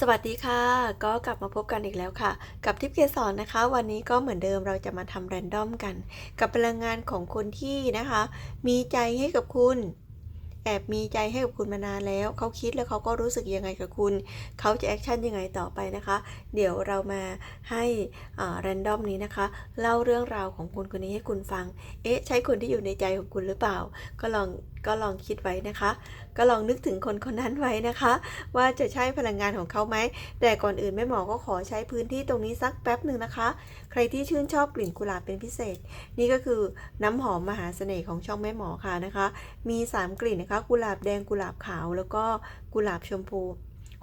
สวัสดีค่ะ ก็กลับมาพบกันอีกแล้วค่ะ กับทิปเกสรนะคะ วันนี้ก็เหมือนเดิมเราจะมาทำแรนดอมกัน กับพลังงานของคนที่นะคะ มีใจให้กับคุณ แอบมีใจให้กับคุณมานานแล้ว เขาคิดแล้วเขาก็รู้สึกยังไงกับคุณ เขาจะแอคชั่นยังไงต่อไปนะคะ เดี๋ยวเรามาให้แรนดอมนี้นะคะ เล่าเรื่องราวของคนคนนี้ให้คุณฟัง เอ๊ะ ใช่คนที่อยู่ในใจของคุณหรือเปล่า ก็ลอง ก็ลองคิดไว้นะคะ ก็ลองนึกถึงคนคนนั้นไว้นะคะ ว่าจะใช้พลังงานของเขาไหม แต่ก่อนอื่นแม่หมอก็ขอใช้พื้นที่ตรงนี้สักแป๊บหนึ่งนะคะ ใครที่ชื่นชอบกลิ่นกุหลาบเป็นพิเศษ นี่ก็คือน้ำหอมมหาเสน่ห์ของช่องแม่หมอค่ะนะคะ มี 3 กลิ่นนะคะ กุหลาบแดงกุหลาบขาวแล้วก็กุหลาบชมพู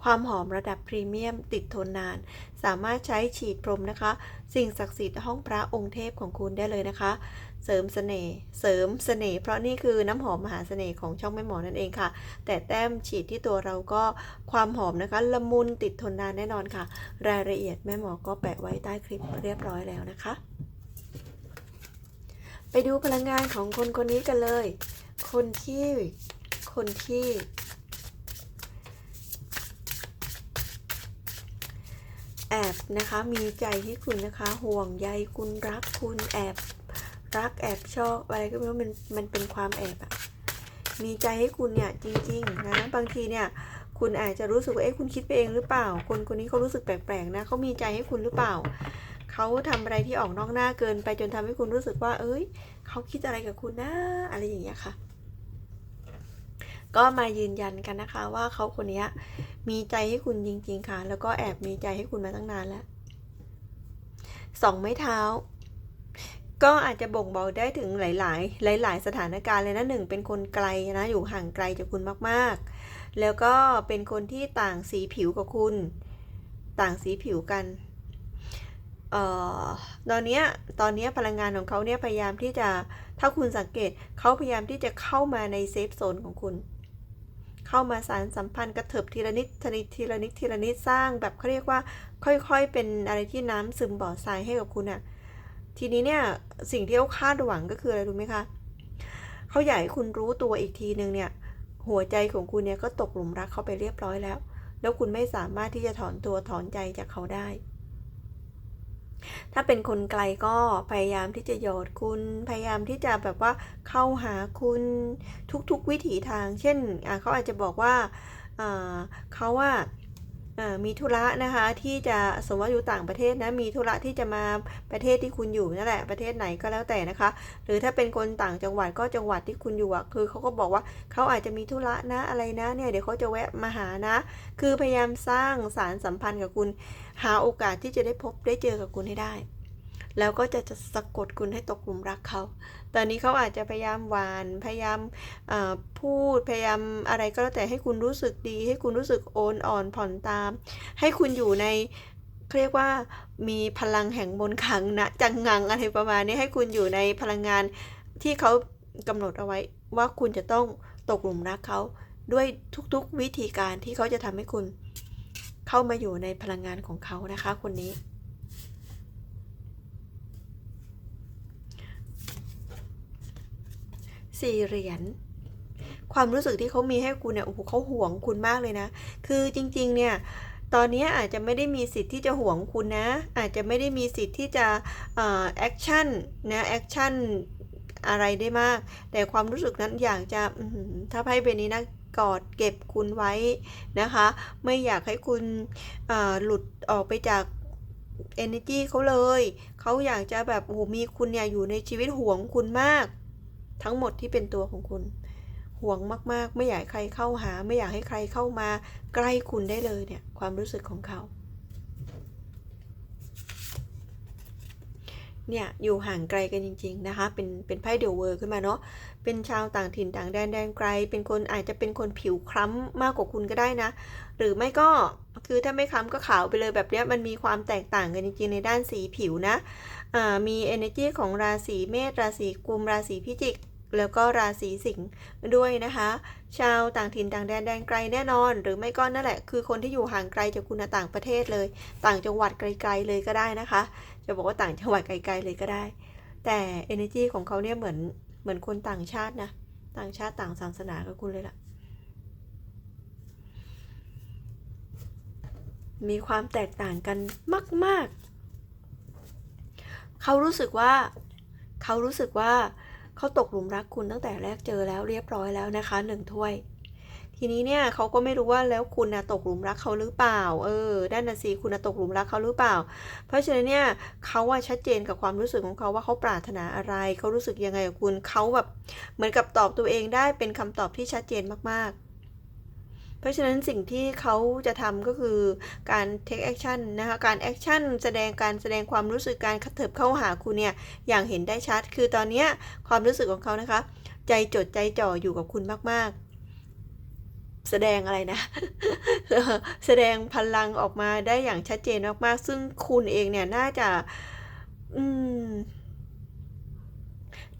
ความหอมระดับพรีเมียมติดทนนาน สามารถใช้ฉีดพรมนะคะ สิ่งศักดิ์สิทธิ์ห้องพระองค์เทพของคุณได้เลยนะคะ เสริมเสน่ห์เสริมเสน่ห์เพราะนี่คือน้ำหอมมหาเสน่ห์ของช่องแม่หมอนั่นเองค่ะ แต่แต้มฉีดที่ตัวเราก็ความหอมนะคะละมุนติดทนนานแน่นอนค่ะ รายละเอียดแม่หมอก็แปะไว้ใต้คลิปเรียบร้อยแล้วนะคะ ไปดูพลังงานของคนคนนี้กันเลย คนที่คนที่ แอบนะคะมีใจให้คุณนะคะ ห่วงใยคุณรักคุณแอบ รักแอบชอบอะไรก็ไม่รู้มันมันเป็นความแอบอะมีใจให้คุณเนี่ยจริงๆนะบางทีเนี่ยคุณอาจจะรู้สึกว่าเอ๊ะคุณคิดไปเองหรือเปล่า คนคนนี้เขารู้สึกแปลกๆนะเขามีใจให้คุณหรือเปล่าเขาทำอะไรที่ออกนอกหน้าเกินไปจนทำให้คุณรู้สึกว่า เอ้ยเขาคิดอะไรกับคุณนะอะไรอย่างเงี้ยค่ะ ก็มายืนยันกันนะคะว่าเขาคนนี้ มีใจให้คุณจริง ๆ ค่ะ แล้วก็แอบมีใจให้คุณมาตั้งนานแล้วสองไม้เท้า ก็อาจจะบ่งบอกได้ถึงหลาย ๆ หลาย ๆ สถานการณ์เลยนะหนึ่งเป็นคนไกลนะอยู่ห่างไกลจากคุณมากๆ แล้วก็เป็นคนที่ต่างสีผิวกับคุณ ต่างสีผิวกันเอ่อตอนนี้ตอนนี้พลังงานของเขาเนี่ยพยายามที่จะถ้าคุณสังเกตเขาพยายามที่จะเข้ามาในเซฟโซนของคุณ เข้ามาสารสัมพันธ์กระเถิบทีละนิดทีละนิดทีละนิดทีละนิดสร้าง แบบเขาเรียกว่าค่อยๆ เป็นอะไรที่น้ำซึมบ่อทรายให้กับคุณอะทีนี้เนี่ยสิ่งที่เขาคาดหวังก็คืออะไรรู้ไหมคะเขาอยากให้คุณรู้ตัวอีกทีนึงเนี่ยหัวใจของคุณเนี่ยก็ตกหลุมรักเขาไปเรียบร้อยแล้ว แล้วคุณไม่สามารถที่จะถอนตัวถอนใจจากเขาได้ ถ้าเป็นคนไกลก็พยายามที่จะหยอดคุณ พยายามที่จะแบบว่าเข้าหาคุณทุกๆวิถีทาง เช่นเขาอาจจะบอกว่าเขาว่า มีธุระนะคะที่จะสมมติว่าอยู่ต่างประเทศนะมีธุระที่จะมาประเทศที่คุณอยู่นั่นแหละประเทศไหนก็แล้วแต่นะคะ หรือถ้าเป็นคนต่างจังหวัดก็จังหวัดที่คุณอยู่อะคือเขาก็บอกว่าเขาอาจจะมีธุระนะอะไรนะเนี่ยเดี๋ยวเขาจะแวะมาหานะ คือพยายามสร้างสารสัมพันธ์กับคุณ หาโอกาสที่จะได้พบได้เจอกับคุณให้ได้ แล้วก็จะจะสะกดคุณให้ตกหลุมรักเขา ตอนนี้เขาอาจจะพยายามหวาน พยายามพูด พยายามอะไรก็แล้วแต่ให้คุณรู้สึกดี ให้คุณรู้สึกโอนอ่อนผ่อนตาม ให้คุณอยู่ในเรียกว่ามีพลังแห่งมนขังนะจังงังอะไรประมาณนี้ให้คุณอยู่ในพลังงานที่เขากำหนดเอาไว้ว่าคุณจะต้องตกหลุมรักเขาด้วยทุกๆวิธีการที่เขาจะทำให้คุณเข้ามาอยู่ในพลังงานของเขานะคะคนนี้ สี่เหรียญความรู้สึกที่เขามีให้คุณเนี่ยโอ้โหเขาห่วงคุณมากเลยนะ คือจริงๆเนี่ยตอนนี้อาจจะไม่ได้มีสิทธิ์ที่จะห่วงคุณนะ อาจจะไม่ได้มีสิทธิ์ที่จะแอคชั่นนะแอคชั่นอะไรได้มาก แต่ความรู้สึกนั้นอยากจะถ้าไพ่เป็นนี้นะกอดเก็บคุณไว้นะคะ ไม่อยากให้คุณหลุดออกไปจาก energy เขาเลย เขาอยากจะแบบโอ้โหมีคุณเนี่ยอยู่ในชีวิตห่วงคุณมาก ทั้งหมดที่เป็นตัวของคุณ ห่วงมากๆ ไม่อยากใครเข้าหา ไม่อยากให้ใครเข้ามาใกล้คุณได้เลยเนี่ยความรู้สึกของเขาเนี่ยอยู่ห่างไกลกันจริง ๆ นะคะ เป็นเป็นไพ่เดลเวอร์ขึ้นมาเนาะ เป็นชาวต่างถิ่นต่างแดนแดนไกล เป็นคนอาจจะเป็นคนผิวคล้ำมากกว่าคุณก็ได้นะ หรือไม่ก็คือถ้าไม่คล้ำก็ขาวไปเลยแบบเนี้ยมันมีความแตกต่างกันจริง ๆ ในด้านสีผิวนะมี energy ของราศีเมษราศีกุมราศีพิจิก แล้วก็ราศีสิงห์ด้วยนะคะ ชาวต่างถิ่นต่างแดนแดนไกลแน่นอน หรือไม่ก็นั่นแหละ คือคนที่อยู่ห่างไกลจากคุณต่างประเทศเลย ต่างจังหวัดไกล ๆเลยก็ได้นะคะ จะบอกว่าต่างจังหวัดไกล ๆเลยก็ได้ แต่ energy ของเขาเนี่ยเหมือนเหมือนคนต่างชาตินะต่างชาติต่างศาสนากับคุณเลยล่ะมีความแตกต่างกันมาก ๆ เขารู้สึกว่า เขารู้สึกว่า เขาตกหลุมรักคุณตั้งแต่แรกเจอแล้วเรียบร้อยแล้วนะคะหนึ่งถ้วย ทีนี้เนี่ยเขาก็ไม่รู้ว่าแล้วคุณนะตกหลุมรักเขาหรือเปล่า เออด้านนาซีคุณนะตกหลุมรักเขาหรือเปล่า เพราะฉะนั้นเนี่ยเขาว่าชัดเจนกับความรู้สึกของเขาว่าเขาปรารถนาอะไร เขารู้สึกยังไงกับคุณเขาแบบเหมือนกับตอบตัวเองได้เป็นคำตอบที่ชัดเจนมากๆ เพราะฉะนั้นสิ่งที่เขาจะทำก็คือการ take action นะคะ การ action แสดงการแสดงความรู้สึกการกระเถิบเข้าหาคุณเนี่ย อย่างเห็นได้ชัด คือตอนเนี้ยความรู้สึกของเขานะคะ ใจจดใจจ่ออยู่กับคุณมาก ๆแสดงอะไรนะ แสดงพลังออกมาได้อย่างชัดเจนมากๆ ซึ่งคุณเองเนี่ยน่าจะ อืม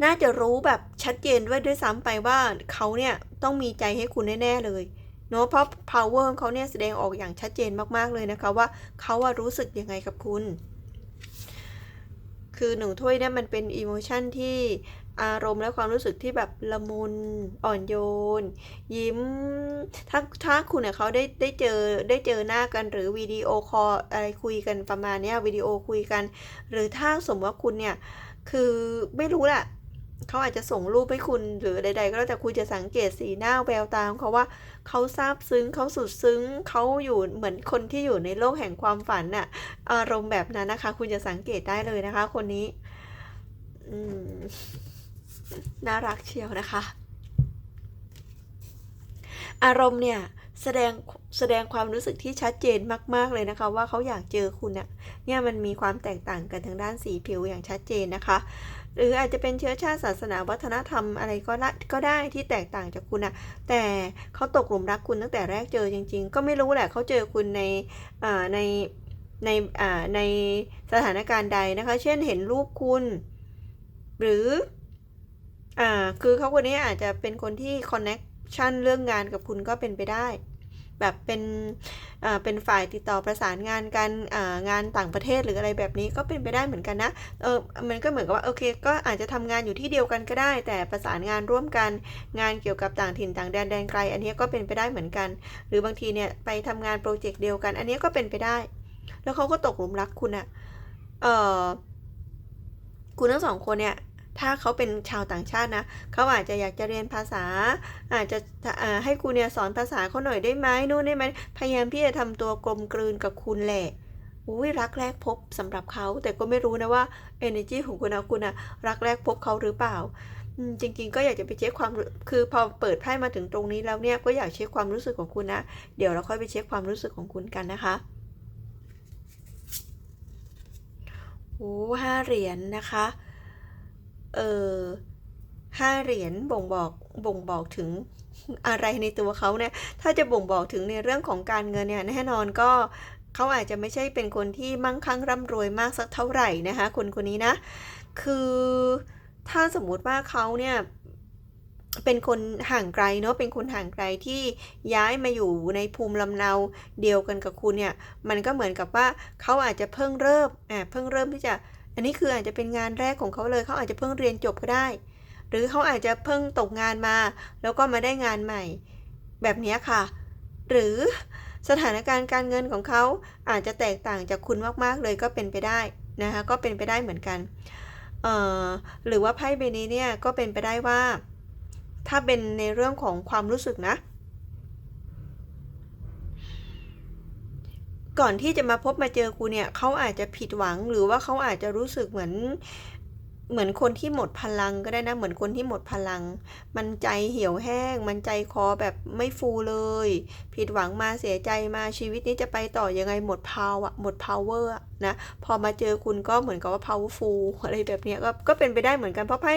น่าจะรู้แบบชัดเจนด้วยด้วยซ้ำไปว่าเขาเนี่ยต้องมีใจให้คุณแน่ ๆ เลย เนาะเพราะ power ของเขาเนี่ยแสดงออกอย่างชัดเจนมากๆเลยนะคะว่าเขาว่ารู้สึกยังไงกับคุณ คือหนึ่งถ้วยเนี่ยมันเป็นอิโมชันที่อารมณ์และความรู้สึกที่แบบละมุนอ่อนโยน ยิ้ม ถ้าถ้าคุณเนี่ยเขาได้ได้เจอได้เจอหน้ากันหรือวิดีโอคอลอะไรคุยกันประมาณเนี้ยวิดีโอคุยกัน หรือถ้าสมมติว่าคุณเนี่ยคือไม่รู้แหละ เขาอาจจะส่งรูปให้คุณหรือใด ๆ ก็แล้วแต่คุณจะสังเกตสีหน้าแววตาของเขาว่าเขาซาบซึ้งเขาสุดซึ้งเขาอยู่เหมือนคนที่อยู่ในโลกแห่งความฝันน่ะอารมณ์แบบนั้นนะคะ คุณจะสังเกตได้เลยนะคะ คนนี้อืน่ารักเชียวนะคะ อารมณ์เนี่ย แสดงแสดงความรู้สึกที่ชัดเจนมาก ๆ เลยนะคะ ว่าเขาอยากเจอคุณเนี่ยเนี่ยมันมีความแตกต่างกันทางด้านสีผิวอย่างชัดเจนนะคะ หรืออาจจะเป็นเชื้อชาติศาสนาวัฒนธรรมอะไรก็ได้ก็ได้ที่แตกต่างจากคุณอะแต่เขาตกหลุมรักคุณตั้งแต่แรกเจอจริง ๆ ก็ไม่รู้แหละเขาเจอคุณในอ่าในในอ่าในสถานการณ์ใดนะคะ เช่นเห็นรูปคุณ หรืออ่าคือเขาคนนี้อาจจะเป็นคนที่คอนเน็กชันเรื่องงานกับคุณก็เป็นไปได้ แบบเป็นเป็นฝ่ายติดต่อประสานงานกันงานต่างประเทศหรืออะไรแบบนี้ก็เป็นไปได้เหมือนกันนะเออมันก็เหมือนกับว่าโอเค ก็อาจจะทำงานอยู่ที่เดียวกันก็ได้ แต่ประสานงานร่วมกันงานเกี่ยวกับต่างถิ่นต่างแดนแดนไกล อันนี้ก็เป็นไปได้เหมือนกัน หรือบางทีเนี่ยไปทำงานโปรเจกต์เดียวกัน อันนี้ก็เป็นไปได้ แล้วเขาก็ตกหลุมรักคุณอะเออคุณทั้งสองคนเนี่ย ถ้าเขาเป็นชาวต่างชาตินะ เขาอาจจะอยากจะเรียนภาษา อาจจะให้คุณเนี่ยสอนภาษาเขาหน่อยได้ไหมนู่นได้ไหมพยายามที่จะทำตัวกลมกลืนกับคุณแหละอุ้ยรักแรกพบสำหรับเขา แต่ก็ไม่รู้นะว่า energy ของคุณนะคุณอะรักแรกพบเขาหรือเปล่าจริง ๆ ก็อยากจะไปเช็คความคือพอเปิดไพ่มาถึงตรงนี้แล้วเนี่ยก็อยากเช็คความรู้สึกของคุณนะ เดี๋ยวเราค่อยไปเช็คความรู้สึกของคุณกันนะคะโอ้ห้าเหรียญนนะคะ เออห้าเหรียญบ่งบอกบ่งบอกถึงอะไรในตัวเขาเนี่ย ถ้าจะบ่งบอกถึงในเรื่องของการเงินเนี่ยแน่นอนก็เขาอาจจะไม่ใช่เป็นคนที่มั่งคั่งร่ำรวยมากสักเท่าไหร่นะคะคนคนนี้นะ คือถ้าสมมุติว่าเขาเนี่ยเป็นคนห่างไกลเนาะ เป็นคนห่างไกลที่ย้ายมาอยู่ในภูมิลำเนาเดียวกันกับคุณเนี่ย มันก็เหมือนกับว่าเขาอาจจะเพิ่งเริ่ม อ่า เพิ่งเริ่มที่จะ อันนี้คืออาจจะเป็นงานแรกของเขาเลยเขาอาจจะเพิ่งเรียนจบก็ได้ หรือเขาอาจจะเพิ่งตกงานมา แล้วก็มาได้งานใหม่ แบบนี้ค่ะ หรือสถานการณ์การเงินของเขาอาจจะแตกต่างจากคุณมากๆเลยก็เป็นไปได้นะคะก็เป็นไปได้เหมือนกันหรือว่าไพ่ใบนี้เนี่ยก็เป็นไปได้ว่า ถ้าเป็นในเรื่องของความรู้สึกนะ ก่อนที่จะมาพบมาเจอกูเนี่ยเขาอาจจะผิดหวังหรือว่าเขาอาจจะรู้สึกเหมือน เหมือนคนที่หมดพลังก็ได้นะ เหมือนคนที่หมดพลัง มันใจเหี่ยวแห้ง มันใจคอแบบไม่ฟูเลย ผิดหวังมาเสียใจมาชีวิตนี้จะไปต่อยังไงหมดพาวอะหมด power นะ พอมาเจอคุณก็เหมือนกับว่า powerful อะไรแบบนี้ก็ก็เป็นไปได้เหมือนกันเพราะไพ่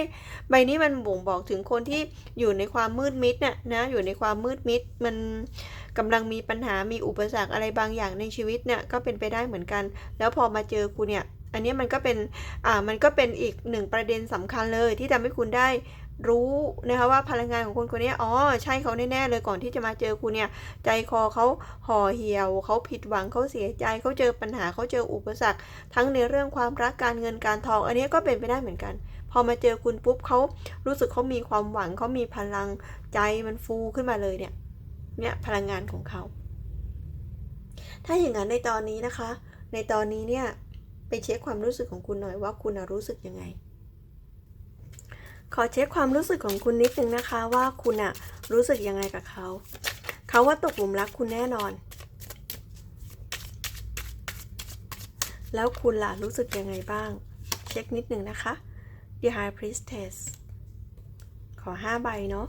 ใบนี้มันบ่งบอกถึงคนที่อยู่ในความมืดมิดน่ะนะอยู่ในความมืดมิดมันกำลังมีปัญหามีอุปสรรคอะไรบางอย่างในชีวิตเนี่ยก็เป็นไปได้เหมือนกัน แล้วพอมาเจอคุณเนี่ย อันนี้มันก็เป็นอ่ามันก็เป็นอีกหนึ่งประเด็นสำคัญเลยที่ทำให้คุณได้รู้นะคะว่าพลังงานของคนคนนี้อ๋อใช่เขาแน่ๆเลยก่อนที่จะมาเจอคุณเนี่ย ใจคอเขาห่อเหี่ยวเขาผิดหวังเขาเสียใจเขาเจอปัญหาเขาเจออุปสรรค ทั้งในเรื่องความรักการเงินการทอง อันนี้ก็เป็นไปได้เหมือนกัน พอมาเจอคุณปุ๊บเขารู้สึกเขามีความหวังเขามีพลังใจมันฟูขึ้นมาเลยเนี่ยเนี่ยพลังงานของเขา ถ้าอย่างนั้นในตอนนี้นะคะ ในตอนนี้เนี่ย ไปเช็คความรู้สึกของคุณหน่อยว่าคุณรู้สึกยังไง ขอเช็คความรู้สึกของคุณนิดนึงนะคะว่าคุณอะรู้สึกยังไงกับเขา เขาว่าตกหลุมรักคุณแน่นอน แล้วคุณล่ะรู้สึกยังไงบ้าง เช็คนิดนึงนะคะ The High Priestess ขอห้าใบเนาะ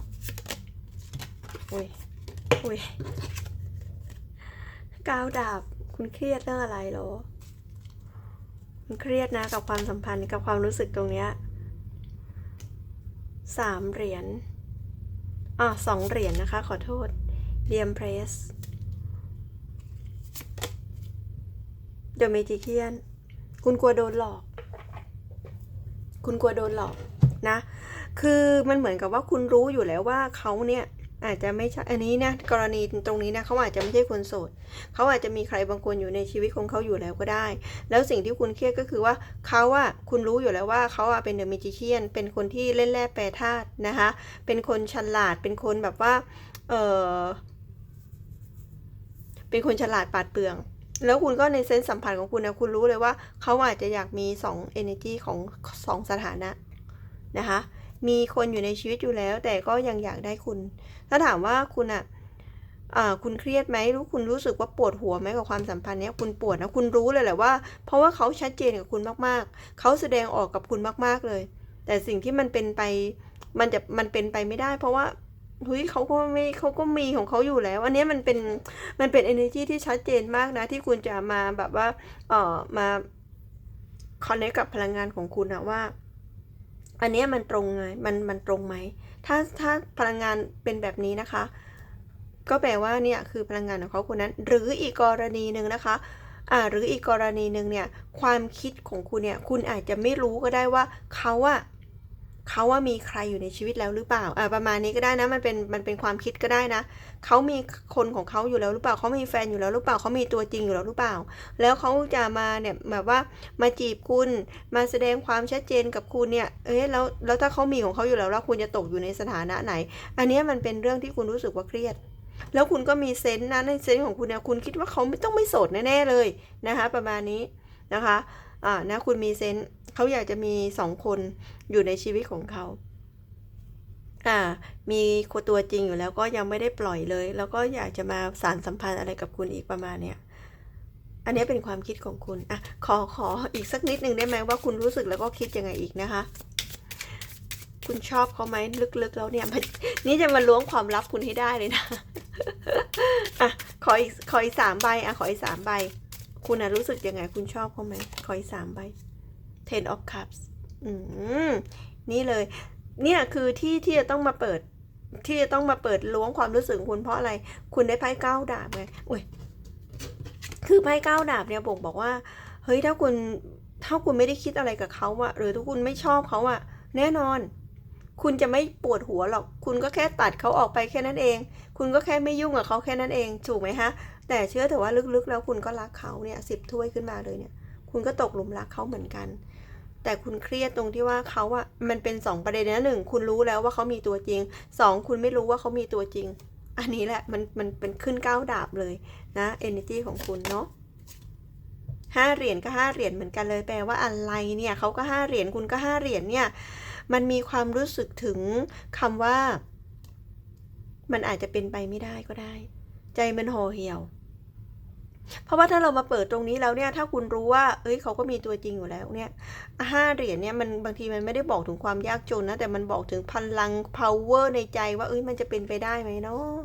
อุ้ยอุ้ยก้าวดาบ คุณเครียดเรื่องอะไรเหรอ เครียดนะกับความสัมพันธ์กับความรู้สึกตรงเนี้ยสามเหรียญอะสองเหรียญนะคะ ขอโทษเดียมเพรสเดอะเมจิเคียน คุณกลัวโดนหลอก คุณกลัวโดนหลอกนะ คือมันเหมือนกับว่าคุณรู้อยู่แล้วว่าเขาเนี่ย อาจจะไม่ใช่อันนี้นะกรณีตรงนี้นะเขาอาจจะไม่ใช่คนโสดเขาอาจจะมีใครบางคนอยู่ในชีวิตของเขาอยู่แล้วก็ได้ แล้วสิ่งที่คุณเครียดก็คือว่าเขาอะคุณรู้อยู่แล้วว่าเขาอะเป็นเดอะมิจิเชียน เป็นคนที่เล่นแร่แปรธาตุนะคะ เป็นคนฉลาด เป็นคนแบบว่า เออเป็นคนฉลาดปาดเปรื่อง แล้วคุณก็ในเซนส์สัมพันธ์ของคุณนะคุณรู้เลยว่าเขาอาจจะอยากมีสอง energy ของสองสถานะนะคะ มีคนอยู่ในชีวิตอยู่แล้ว แต่ก็ยังอยากได้คุณ ถ้าถามว่าคุณอะอ่าคุณเครียดไหมรู้คุณรู้สึกว่าปวดหัวไหมกับความสัมพันธ์เนี้ยคุณปวดนะคุณรู้เลยแหละว่า เพราะว่าเขาชัดเจนกับคุณมากๆ เขาแสดงออกกับคุณมากๆเลย แต่สิ่งที่มันเป็นไปมันจะมันเป็นไปไม่ได้ เพราะว่าเฮ้ยเขาก็ไม่เขาก็มีของเขาอยู่แล้ว อันนี้มันเป็นมันเป็น energy ที่ชัดเจนมากนะ ที่คุณจะมาแบบว่าเออมา connect กับพลังงานของคุณนะว่า อันนี้มันตรงไงมันมันตรงไหม ถ้าถ้าพลังงานเป็นแบบนี้นะคะ ก็แปลว่าเนี่ยคือพลังงานของเขาคนนั้น หรืออีกกรณีหนึ่งนะคะอ่าหรืออีกกรณีหนึ่งเนี่ยความคิดของคุณเนี่ยคุณอาจจะไม่รู้ก็ได้ว่าเขาอะ เขาว่ามีใครอยู่ในชีวิตแล้วหรือเปล่าอ่าประมาณนี้ก็ได้นะ มันเป็นมันเป็นความคิดก็ได้นะ เขามีคนของเขาอยู่แล้วหรือเปล่าเขามีแฟนอยู่แล้วหรือเปล่าเขามีตัวจริงอยู่แล้วหรือเปล่า แล้วเขาจะมาเนี่ยแบบว่ามาจีบคุณ มาแสดงความชัดเจนกับคุณเนี่ย เอ๊ะแล้วแล้วถ้าเขามีของเขาอยู่แล้วแล้วคุณจะตกอยู่ในสถานะไหน อันนี้มันเป็นเรื่องที่คุณรู้สึกว่าเครียดแล้วคุณก็มีเซนส์นะในเซนส์ของคุณเนี่ยคุณคิดว่าเขาไม่ต้องไม่โสดแน่ๆเลยนะคะ ประมาณนี้นะคะ อ่านะคุณมีเซนส์เขาอยากจะมีสองคนอยู่ในชีวิตของเขาอ่ามีคนตัวจริงอยู่แล้วก็ยังไม่ได้ปล่อยเลย แล้วก็อยากจะมาสารสัมพันธ์อะไรกับคุณอีกประมาณเนี้ยอันนี้เป็นความคิดของคุณอะขอขออีกสักนิดหนึ่งได้ไหมว่าคุณรู้สึกแล้วก็คิดยังไงอีกนะคะ คุณชอบเขาไหมลึกๆแล้วเนี่ยมันนี่จะมาล้วงความลับคุณให้ได้เลยนะอะขออีกขออีกสามใบอะขออีกสามใบ คุณอะรู้สึกยังไง คุณชอบเขาไหมขออีกสามใบ ten of cups อืมนี่เลย เนี่ยคือที่ที่จะต้องมาเปิด ที่จะต้องมาเปิดล้วงความรู้สึกคุณเพราะอะไร คุณได้ไพ่เก้าดาบไงอุ้ยคือไพ่เก้าดาบเนี่ยบอกบอกว่า เฮ้ยถ้าคุณถ้าคุณไม่ได้คิดอะไรกับเขาอะหรือถ้าคุณไม่ชอบเขาอะแน่นอน คุณจะไม่ปวดหัวหรอก คุณก็แค่ตัดเขาออกไปแค่นั้นเอง คุณก็แค่ไม่ยุ่งกับเขาแค่นั้นเอง ถูกไหมฮะ แต่เชื่อเถอะว่าลึกๆ แล้วคุณก็รักเขาเนี่ยสิบถ้วยขึ้นมาเลยเนี่ย คุณก็ตกหลุมรักเขาเหมือนกัน แต่คุณเครียดตรงที่ว่าเขาอะมันเป็นสองประเด็นนะหนึ่งคุณรู้แล้วว่าเขามีตัวจริงสองคุณไม่รู้ว่าเขามีตัวจริง อันนี้แหละมันมันเป็นขึ้นก้าวดาบเลยนะ energy ของคุณเนาะห้าเหรียญก็ห้าเหรียญเหมือนกันเลยแปลว่าอะไรเนี่ยเขาก็ห้าเหรียญคุณก็ห้าเหรียญเนี่ยมันมีความรู้สึกถึงคำว่า มันอาจจะเป็นไปไม่ได้ก็ได้ ใจมันห่อเหี่ยว เพราะว่าถ้าเรามาเปิดตรงนี้แล้วเนี่ย ถ้าคุณรู้ว่า เอ้ยเขาก็มีตัวจริงอยู่แล้วเนี่ยห้าเหรียญเนี่ยมันบางทีมันไม่ได้บอกถึงความยากจนนะ แต่มันบอกถึงพลัง power ในใจว่า เอ้ยมันจะเป็นไปได้ไหมเนาะ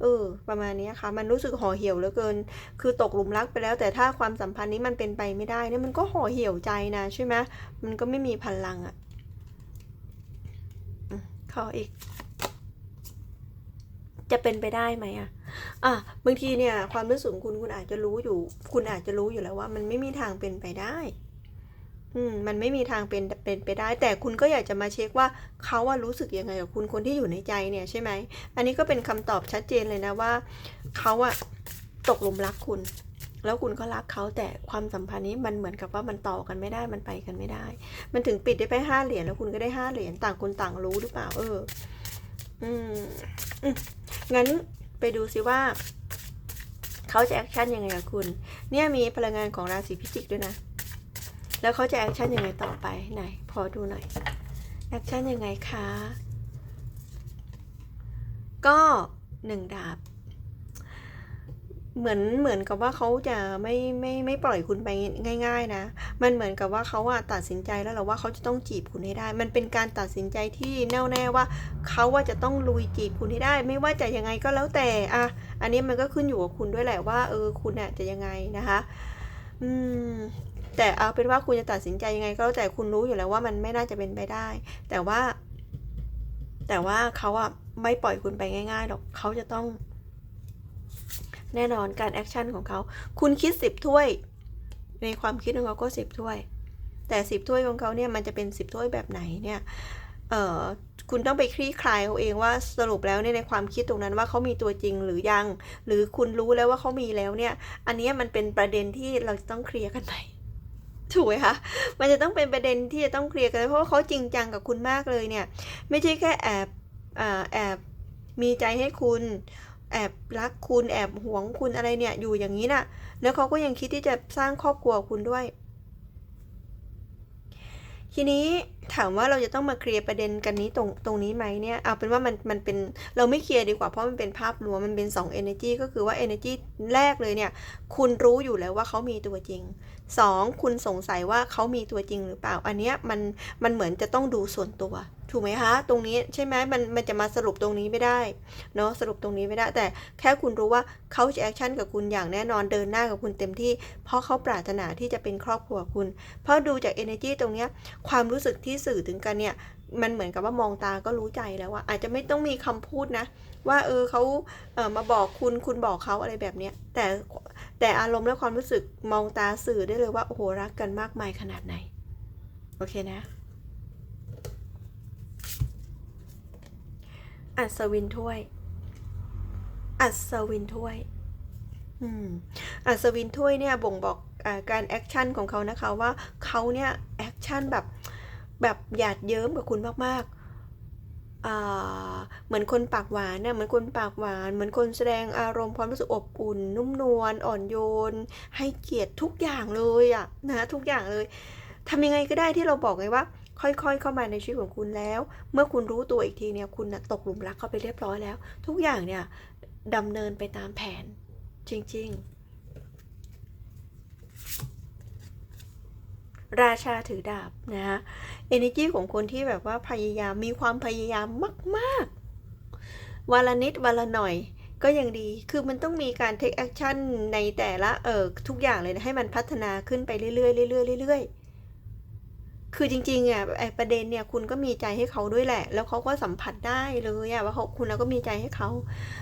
เออ ประมาณนี้ค่ะ มันรู้สึกห่อเหี่ยวเหลือเกิน คือตกหลุมรักไปแล้ว แต่ถ้าความสัมพันธ์นี้มันเป็นไปไม่ได้เนี่ยมันก็ห่อเหี่ยวใจนะใช่ไหมมันก็ไม่มีพลังอะขออีก จะเป็นไปได้ไหมอะอะบางทีเนี่ยความรู้สึกคุณคุณอาจจะรู้อยู่ คุณอาจจะรู้อยู่แล้วว่า มันไม่มีทางเป็นไปได้ อืมมันไม่มีทางเป็นเป็นไปได้ แต่คุณก็อยากจะมาเช็คว่าเขาว่ารู้สึกยังไงกับคุณคนที่อยู่ในใจเนี่ยใช่ไหมอันนี้ก็เป็นคำตอบชัดเจนเลยนะว่าเขาอะตกหลุมรักคุณ แล้วคุณก็รักเขาแต่ความสัมพันธ์นี้มันเหมือนกับว่ามันต่อกันไม่ได้มันไปกันไม่ได้ มันถึงปิดได้ไปห้าเหรียญแล้วคุณก็ได้ห้าเหรียญต่างคนต่างรู้หรือเปล่าเออ อืมงั้นไปดูซิว่าเขาเขาจะแอคชั่นยังไงกับคุณ เนี่ยมีพลังงานของราศีพิจิกด้วยนะ แล้วเขาจะแอคชั่นยังไงต่อไปไหนพอดูหน่อยแอคชั่นยังไงคะ ก็หนึ่งดาบ เหมือนเหมือนกับว่าเขาจะไม่ไม่ไม่ปล่อยคุณไปง่าย ๆ นะ มันเหมือนกับว่าเขาอะตัดสินใจแล้วหละว่าเขาจะต้องจีบคุณให้ได้ มันเป็นการตัดสินใจที่แน่วแน่ว่าเขาว่าจะต้องลุยจีบคุณให้ได้ ไม่ว่าจะยังไงก็แล้วแต่อะอันนี้มันก็ขึ้นอยู่กับคุณด้วยแหละว่าเออคุณอะจะยังไงนะคะ อืมแต่เอาเป็นว่าคุณจะตัดสินใจยังไงก็แล้วแต่คุณรู้อยู่แล้วว่ามันไม่น่าจะเป็นไปได้ แต่ว่า แต่ว่าเขาอะไม่ปล่อยคุณไปง่าย ๆหรอกเขาจะต้อง แน่นอนการแอคชั่นของเขา คุณคิดสิบถ้วย ในความคิดของเขาก็สิบถ้วย แต่สิบถ้วยของเขาเนี่ยมันจะเป็นสิบถ้วยแบบไหนเนี่ยเอ่อคุณต้องไปคลี่คลายเอาเองว่าสรุปแล้วเนี่ยในความคิดตรงนั้นว่าเขามีตัวจริงหรือยัง หรือคุณรู้แล้วว่าเขามีแล้วเนี่ย อันนี้มันเป็นประเด็นที่เราจะต้องเคลียร์กันใหม่ถูกไหมคะ มันจะต้องเป็นประเด็นที่จะต้องเคลียร์กัน เพราะว่าเขาจริงจังกับคุณมากเลยเนี่ย ไม่ใช่แค่แอบแอบมีใจให้คุณ แอบรักคุณแอบหวงคุณอะไรเนี่ยอยู่อย่างนี้น่ะ แล้วเขาก็ยังคิดที่จะสร้างครอบครัวคุณด้วย ทีนี้ ถามว่าเราจะต้องมาเคลียร์ประเด็นกันนี้ตรงตรงนี้ไหมเนี่ยเอาเป็นว่ามันมันเป็นเราไม่เคลียร์ดีกว่าเพราะมันเป็นภาพรวมมันเป็น2 energy ก็คือว่า energy แรกเลยเนี่ย คุณรู้อยู่แล้วว่าเขามีตัวจริง 2. คุณสงสัยว่าเขามีตัวจริงหรือเปล่า อันเนี้ยมันมันเหมือนจะต้องดูส่วนตัว ถูกไหมคะ ตรงนี้ใช่ไหมมันมันจะมาสรุปตรงนี้ไม่ได้เนาะสรุปตรงนี้ไม่ได้ แต่แค่คุณรู้ว่าเขาจะแอคชั่นกับคุณอย่างแน่นอนเดินหน้ากับคุณเต็มที่ เพราะเขาปรารถนาที่จะเป็นครอบครัวคุณ เพราะดูจาก energy ตรงเนี้ยความรู้สึกที่สื่อถึงกันเนี่ย มันเหมือนกับว่ามองตาก็รู้ใจแล้วว่าอาจจะไม่ต้องมีคำพูดนะ ว่าเออเขาเออมาบอกคุณคุณบอกเขาอะไรแบบเนี้ยแต่แต่อารมณ์และความรู้สึกมองตาสื่อได้เลยว่าโอ้โหรักกันมากมายขนาดไหน โอเคนะอัศวินถ้วย อัศวินถ้วย อืม อัศวินถ้วยเนี่ยบ่งบอกอการแอคชั่นของเขานะคะว่าเขาเนี่ยแอคชั่นแบบ แบบหยาดเยิ้มกับคุณมากๆเหมือนคนปากหวานเนี่ยเหมือนคนปากหวาน เหมือนคนแสดงอารมณ์ความรู้สึกอบอุ่น นุ่มนวลอ่อนโยน ให้เกียรติทุกอย่างเลยอะนะทุกอย่างเลยทำยังไงก็ได้ที่เราบอกไงว่า ค่อยๆ เข้ามาในชีวิตของคุณแล้ว เมื่อคุณรู้ตัวอีกทีเนี่ยคุณนะตกหลุมรักเข้าไปเรียบร้อยแล้ว ทุกอย่างเนี่ยดำเนินไปตามแผนจริง ๆ ราชาถือดาบนะคะเอเนจีของคนที่แบบว่าพยายามมีความพยายามมากๆวันละนิดวันละหน่อยก็ยังดี คือมันต้องมีการ take action ในแต่ละเออทุกอย่างเลยนะให้มันพัฒนาขึ้นไปเรื่อยๆเรื่อยๆเรื่อยๆ คือจริงๆอะไอประเด็นเนี่ยคุณก็มีใจให้เขาด้วยแหละ แล้วเขาก็สัมผัสได้เลยอะว่าเขาคุณแล้วก็มีใจให้เขา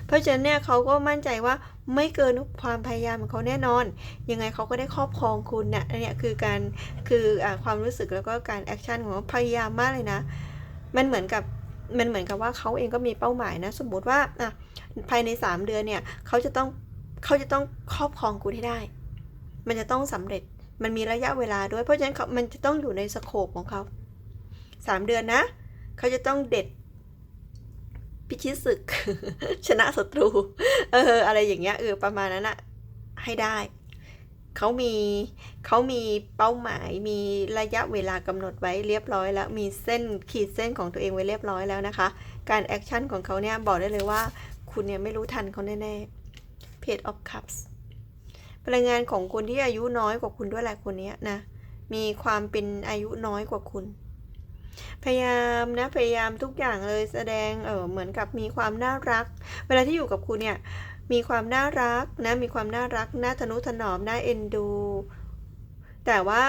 เพราะฉะนั้นเนี่ยเขาก็มั่นใจว่าไม่เกินความพยายามของเขาแน่นอน ยังไงเขาก็ได้ครอบครองคุณเนี่ยอันเนี้ยคือการคืออ่าความรู้สึกแล้วก็การแอคชั่นของพยายามมากเลยนะ มันเหมือนกับมันเหมือนกับว่าเขาเองก็มีเป้าหมายนะ สมมติว่าอะภายใน 3 เดือนเนี่ยเขาจะต้องเขาจะต้องครอบครองคุณให้ได้ มันจะต้องสำเร็จ มันมีระยะเวลาด้วย เพราะฉะนั้นเขามันจะต้องอยู่ในสโคปของเขาสามเดือนนะ เขาจะต้องเด็ดพิชิตศึก ชนะศัตรู เออ อะไรอย่างเงี้ยเออประมาณนั้นอะให้ได้ เขามีเขามีเป้าหมายมีระยะเวลากำหนดไว้เรียบร้อยแล้ว มีเส้นขีดเส้นของตัวเองไว้เรียบร้อยแล้วนะคะ การแอคชั่นของเขาเนี่ยบอกได้เลยว่า คุณเนี่ยไม่รู้ทันเขาแน่ๆ Page of Cups พลังงานของคนที่อายุน้อยกว่าคุณด้วยแหละคนนี้นะ มีความเป็นอายุน้อยกว่าคุณ พยายามนะ พยายามทุกอย่างเลยแสดง เออเหมือนกับมีความน่ารัก เวลาที่อยู่กับคุณเนี่ย มีความน่ารักนะ มีความน่ารัก น่าทนุถนอม น่าเอ็นดู แต่ว่า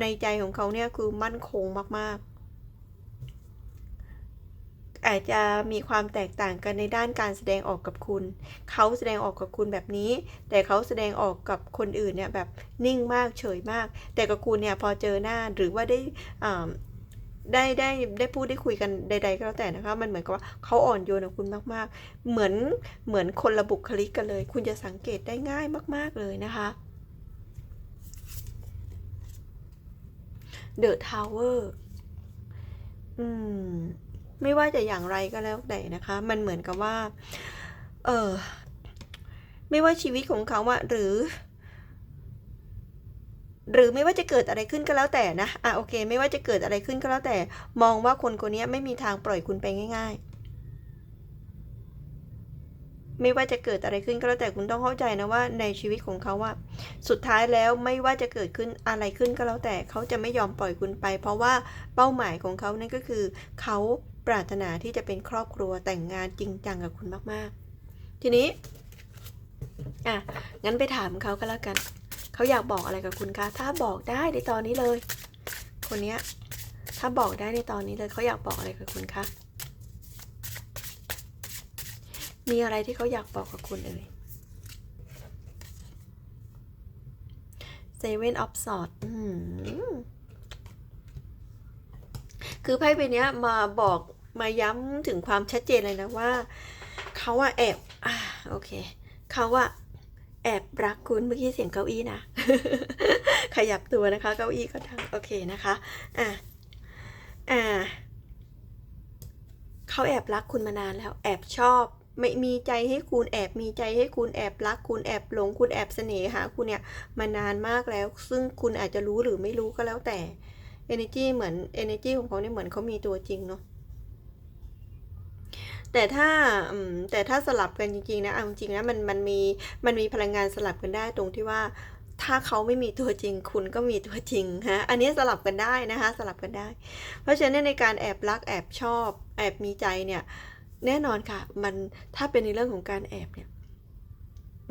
ในใจของเขาเนี่ยคือมั่นคงมากๆ อาจจะมีความแตกต่างกันในด้านการแสดงออกกับคุณ เขาแสดงออกกับคุณแบบนี้ แต่เขาแสดงออกกับคนอื่นเนี่ยแบบนิ่งมากเฉยมาก แต่กับคุณเนี่ยพอเจอหน้าหรือว่าได้อ่าได้ได้ได้พูดได้คุยกันใด ๆ ก็แล้วแต่นะคะ มันเหมือนกับว่าเขาอ่อนโยนกับคุณมากๆ เหมือนเหมือนคนละบุคลิกกันเลย คุณจะสังเกตได้ง่ายมาก ๆเลยนะคะ The Tower อืม ไม่ว่าจะอย่างไรก็แล้วแต่นะคะ มันเหมือนกับว่า เออไม่ว่าชีวิตของเขาอะหรือ หรือไม่ว่าจะเกิดอะไรขึ้นก็แล้วแต่นะอะโอเค ไม่ว่าจะเกิดอะไรขึ้นก็แล้วแต่ มองว่าคนคนนี้ไม่มีทางปล่อยคุณไปง่าย ๆ ไม่ว่าจะเกิดอะไรขึ้นก็แล้วแต่คุณต้องเข้าใจนะว่า ในชีวิตของเขาว่า สุดท้ายแล้วไม่ว่าจะเกิดขึ้นอะไรขึ้นก็แล้วแต่ เขาจะไม่ยอมปล่อยคุณไป เพราะว่าเป้าหมายของเขานั่นก็คือเขา ปรารถนาที่จะเป็นครอบครัวแต่งงานจริงจังกับคุณมากๆ ทีนี้ อะ งั้นไปถามเขาก็แล้วกัน เขาอยากบอกอะไรกับคุณคะ ถ้าบอกได้ในตอนนี้เลย คนเนี้ย ถ้าบอกได้ในตอนนี้เลยเขาอยากบอกอะไรกับคุณคะ มีอะไรที่เขาอยากบอกกับคุณเอ่ย Seven of Swords อืมคือไพ่ใบนี้มาบอก มาย้ำถึงความชัดเจนเลยนะว่าเขาอะแอบอ่าโอเคเขาอะแอบรักคุณเมื่อกี้เสียงเก้าอี้นะ ขยับตัวนะคะ เก้าอี้ก็ทำโอเคนะคะอะอ่าเขาแอบรักคุณมานานแล้วแอบชอบไม่มีใจให้คุณแอบมีใจให้คุณแอบรัก คุณแอบหลงคุณแอบเสน่หาคุณเนี่ยมานานมากแล้ว ซึ่งคุณอาจจะรู้หรือไม่รู้ก็แล้วแต่ energy เหมือน energy ของเขาเนี่ยเหมือนเขามีตัวจริงเนาะ แต่ถ้าแต่ถ้าสลับกันจริงๆนะเอาจริงๆนะมันมันมีมันมีพลังงานสลับกันได้ตรงที่ว่าถ้าเขาไม่มีตัวจริงคุณก็มีตัวจริงฮะ อันนี้สลับกันได้นะคะ สลับกันได้ เพราะฉะนั้นในการแอบรักแอบชอบ แอบมีใจเนี่ย แน่นอนค่ะ มันถ้าเป็นในเรื่องของการแอบเนี่ย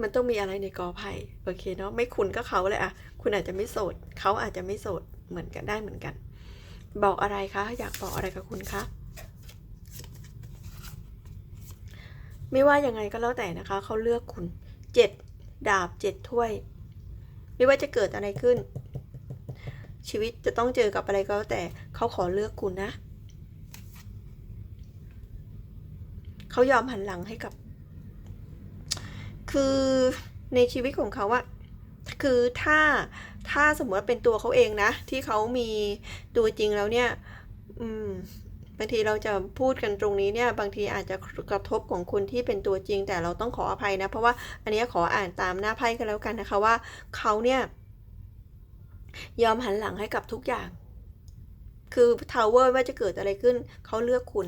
มันต้องมีอะไรในกอไผ่โอเคเนาะไม่คุณก็เขาเลยอะคุณอาจจะไม่โสดเขาอาจจะไม่โสดเหมือนกันได้เหมือนกัน บอกอะไรคะ อยากบอกอะไรกับคุณคะ ไม่ว่ายังไงก็แล้วแต่นะคะ เขาเลือกคุณเจ็ดดาบเจ็ดถ้วย ไม่ว่าจะเกิดอะไรขึ้น ชีวิตจะต้องเจอกับอะไรก็แล้วแต่เขาขอเลือกคุณนะ เขายอมหันหลังให้กับ คือในชีวิตของเขาอะคือถ้าถ้าสมมติว่าเป็นตัวเขาเองนะ ที่เขามีตัวจริงแล้วเนี่ย อืม บางทีเราจะพูดกันตรงนี้เนี่ยบางทีอาจจะกระทบของคนที่เป็นตัวจริง แต่เราต้องขออภัยนะ เพราะว่าอันนี้ขออ่านตามหน้าไพ่กันแล้วกันนะคะว่าเขาเนี่ยยอมหันหลังให้กับทุกอย่าง คือทาวเวอร์ว่าจะเกิดอะไรขึ้น เขาเลือกคุณ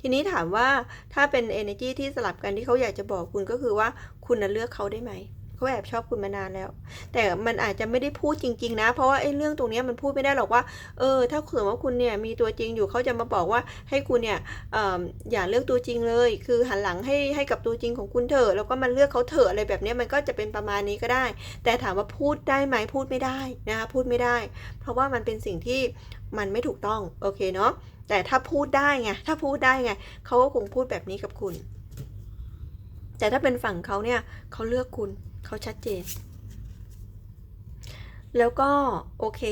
ทีนี้ถามว่าถ้าเป็น energy ที่สลับกันที่เขาอยากจะบอกคุณก็คือว่าคุณนะเลือกเขาได้ไหม เขาแอบชอบคุณมานานแล้ว แต่มันอาจจะไม่ได้พูดจริง ๆ นะ เพราะว่าไอ้เรื่องตรงนี้มันพูดไม่ได้หรอกว่า เออ ถ้าเกิดว่าคุณเนี่ยมีตัวจริงอยู่เขาจะมาบอกว่าให้คุณเนี่ยอออย่าเลือกตัวจริงเลย คือหันหลังให้ให้กับตัวจริงของคุณเถอะ แล้วก็มันเลือกเขาเถอะอะไรแบบนี้มันก็จะเป็นประมาณนี้ก็ได้ แต่ถามว่าพูดได้ไหมพูดไม่ได้นะคะพูดไม่ได้ เพราะว่ามันเป็นสิ่งที่มันไม่ถูกต้องโอเคเนาะแต่ถ้าพูดได้ไงถ้าพูดได้ไงเขาก็คงพูดแบบนี้กับคุณ แต่ถ้าเป็นฝั่งเขาเนี่ยเขาเลือกคุณ เขาชัดเจน แล้วก็โอเค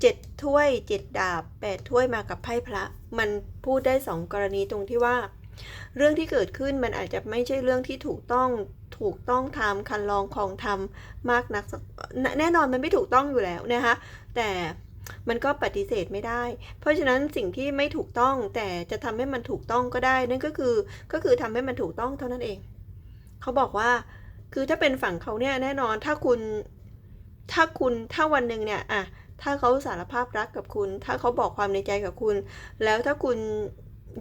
เจ็ดถ้วยเจ็ดดาบแปดถ้วยมากับไพ่พระ มันพูดได้สองกรณีตรงที่ว่า เรื่องที่เกิดขึ้นมันอาจจะไม่ใช่เรื่องที่ถูกต้องถูกต้องทำคันลองของทำมากนักสักแน่นอนมันไม่ถูกต้องอยู่แล้วนะคะแต่มันก็ปฏิเสธไม่ได้ เพราะฉะนั้นสิ่งที่ไม่ถูกต้องแต่จะทำให้มันถูกต้องก็ได้ นั่นก็คือก็คือทำให้มันถูกต้องเท่านั้นเอง เขาบอกว่า คือถ้าเป็นฝั่งเขาเนี่ยแน่นอนถ้าคุณถ้าคุณถ้าวันหนึ่งเนี่ยอะถ้าเขาสารภาพรักกับคุณ ถ้าเขาบอกความในใจกับคุณ แล้วถ้าคุณ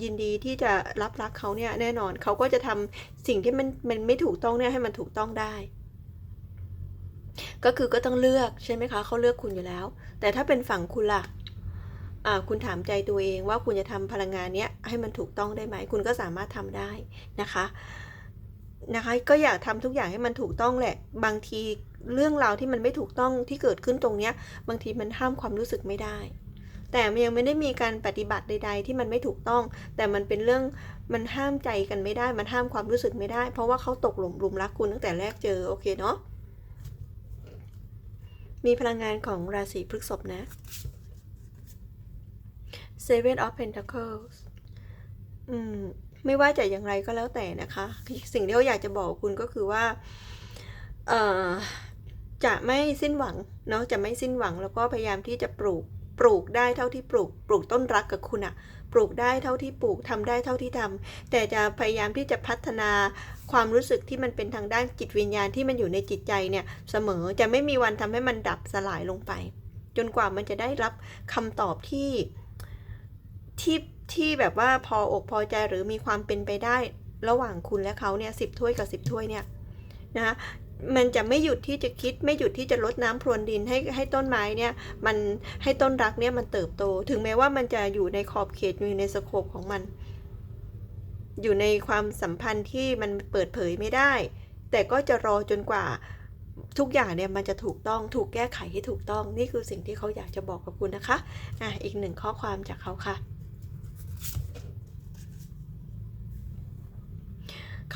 ยินดีที่จะรับรักเขาเนี่ยแน่นอนเขาก็จะทำสิ่งที่มันมันไม่ถูกต้องเนี่ยให้มันถูกต้องได้ ก็คือก็ต้องเลือกใช่ไหมคะเขาเลือกคุณอยู่แล้ว แต่ถ้าเป็นฝั่งคุณล่ะอ่าคุณถามใจตัวเองว่าคุณจะทำพลังงานเนี้ยให้มันถูกต้องได้ไหม คุณก็สามารถทำได้นะคะ นะคะ ก็อยากทำทุกอย่างให้มันถูกต้องแหละ บางทีเรื่องราวที่มันไม่ถูกต้องที่เกิดขึ้นตรงเนี้ย บางทีมันห้ามความรู้สึกไม่ได้ แต่มันยังไม่ได้มีการปฏิบัติใด ๆ ที่มันไม่ถูกต้อง แต่มันเป็นเรื่องมันห้ามใจกันไม่ได้ มันห้ามความรู้สึกไม่ได้ เพราะว่าเขาตกหลุมรุมรักคุณตั้งแต่แรกเจอโอเคเนาะมีพลังงานของราศีพฤษภนะ Seven of Pentacles อืม ไม่ว่าจะอย่างไรก็แล้วแต่นะคะ สิ่งที่เขาอยากจะบอกคุณก็คือว่าจะไม่สิ้นหวังเนาะจะไม่สิ้นหวังแล้วก็พยายามที่จะปลูกปลูกได้เท่าที่ปลูก ปลูกต้นรักกับคุณอะปลูกได้เท่าที่ปลูกทำได้เท่าที่ทำแต่จะพยายามที่จะพัฒนาความรู้สึกที่มันเป็นทางด้านจิตวิญญาณที่มันอยู่ในจิตใจเนี่ยเสมอจะไม่มีวันทำให้มันดับสลายลงไป จนกว่ามันจะได้รับคำตอบที่ที่ ที่แบบว่าพออกพอใจหรือมีความเป็นไปได้ระหว่างคุณและเขาเนี่ยสิบถ้วยกับสิบถ้วยเนี่ยนะคะมันจะไม่หยุดที่จะคิดไม่หยุดที่จะลดน้ำพรวนดินให้ให้ต้นไม้เนี่ยมันให้ต้นรักเนี่ยมันเติบโต ถึงแม้ว่ามันจะอยู่ในขอบเขตอยู่ในสโคปของมัน อยู่ในความสัมพันธ์ที่มันเปิดเผยไม่ได้ แต่ก็จะรอจนกว่าทุกอย่างเนี่ยมันจะถูกต้องถูกแก้ไขให้ถูกต้อง นี่คือสิ่งที่เขาอยากจะบอกกับคุณนะคะอะอีกหนึ่งข้อความจากเขาค่ะ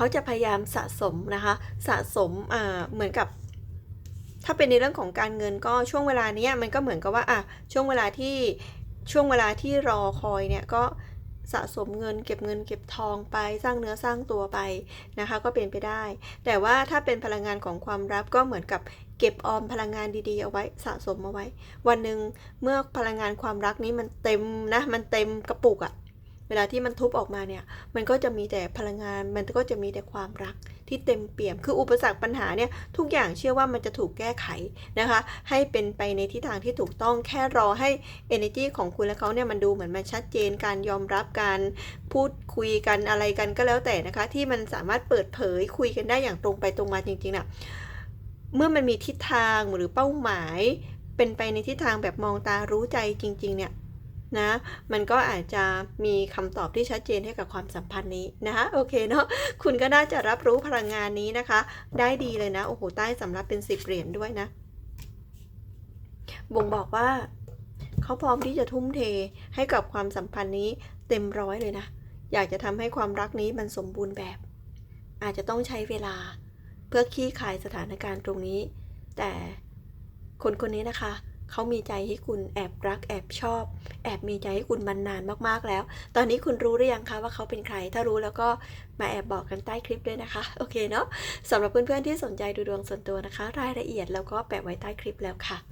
เขาจะพยายามสะสมนะคะสะสมเหมือนกับ ถ้าเป็นในเรื่องของการเงินก็ช่วงเวลานี้มันก็เหมือนกับว่าอะช่วงเวลาที่ช่วงเวลาที่รอคอยเนี่ยก็สะสมเงินเก็บเงินเก็บทองไปสร้างเนื้อสร้างตัวไปนะคะ ก็เป็นไปได้ แต่ว่าถ้าเป็นพลังงานของความรับก็เหมือนกับเก็บออมพลังงานดีๆเอาไว้สะสมเอาไว้ วันหนึ่งเมื่อพลังงานความรักนี้มันเต็มนะมันเต็มกระปุกอะ เวลาที่มันทุบออกมาเนี่ยมันก็จะมีแต่พลังงาน มันก็จะมีแต่ความรักที่เต็มเปี่ยม คืออุปสรรคปัญหาเนี่ยทุกอย่างเชื่อว่ามันจะถูกแก้ไขนะคะ ให้เป็นไปในทิศทางที่ถูกต้องแค่รอให้ energy ของคุณและเขาเนี่ยมันดูเหมือนมันชัดเจนการยอมรับการพูดคุยกันอะไรกันก็แล้วแต่นะคะ ที่มันสามารถเปิดเผยคุยกันได้อย่างตรงไปตรงมาจริงๆน่ะเมื่อมันมีทิศทางหรือเป้าหมาย เป็นไปในทิศทางแบบมองตารู้ใจจริง ๆ เนี่ย นะมันก็อาจจะมีคำตอบที่ชัดเจนให้กับความสัมพันธ์นี้นะคะโอเคเนาะคุณก็น่าจะรับรู้พลังงานนี้นะคะ ได้ดีเลยนะโอ้โหใต้สำรับเป็นสิบเหรียญด้วยนะบ่งบอกว่าเขาพร้อมที่จะทุ่มเทให้กับความสัมพันธ์นี้เต็มร้อยเลยนะ อยากจะทำให้ความรักนี้มันสมบูรณ์แบบ อาจจะต้องใช้เวลา เพื่อขี้คายสถานการณ์ตรงนี้ แต่คนคนนี้นะคะ เขามีใจให้คุณแอบรักแอบชอบ แอบมีใจให้คุณมานนานมากๆแล้ว ตอนนี้คุณรู้หรือยังคะว่าเขาเป็นใคร ถ้ารู้แล้วก็มาแอบบอกกันใต้คลิปด้วยนะคะ โอเคเนาะสำหรับเพื่อนๆที่สนใจดูดวงส่วนตัวนะคะ รายละเอียดแล้วก็แปะไว้ใต้คลิปแล้วค่ะ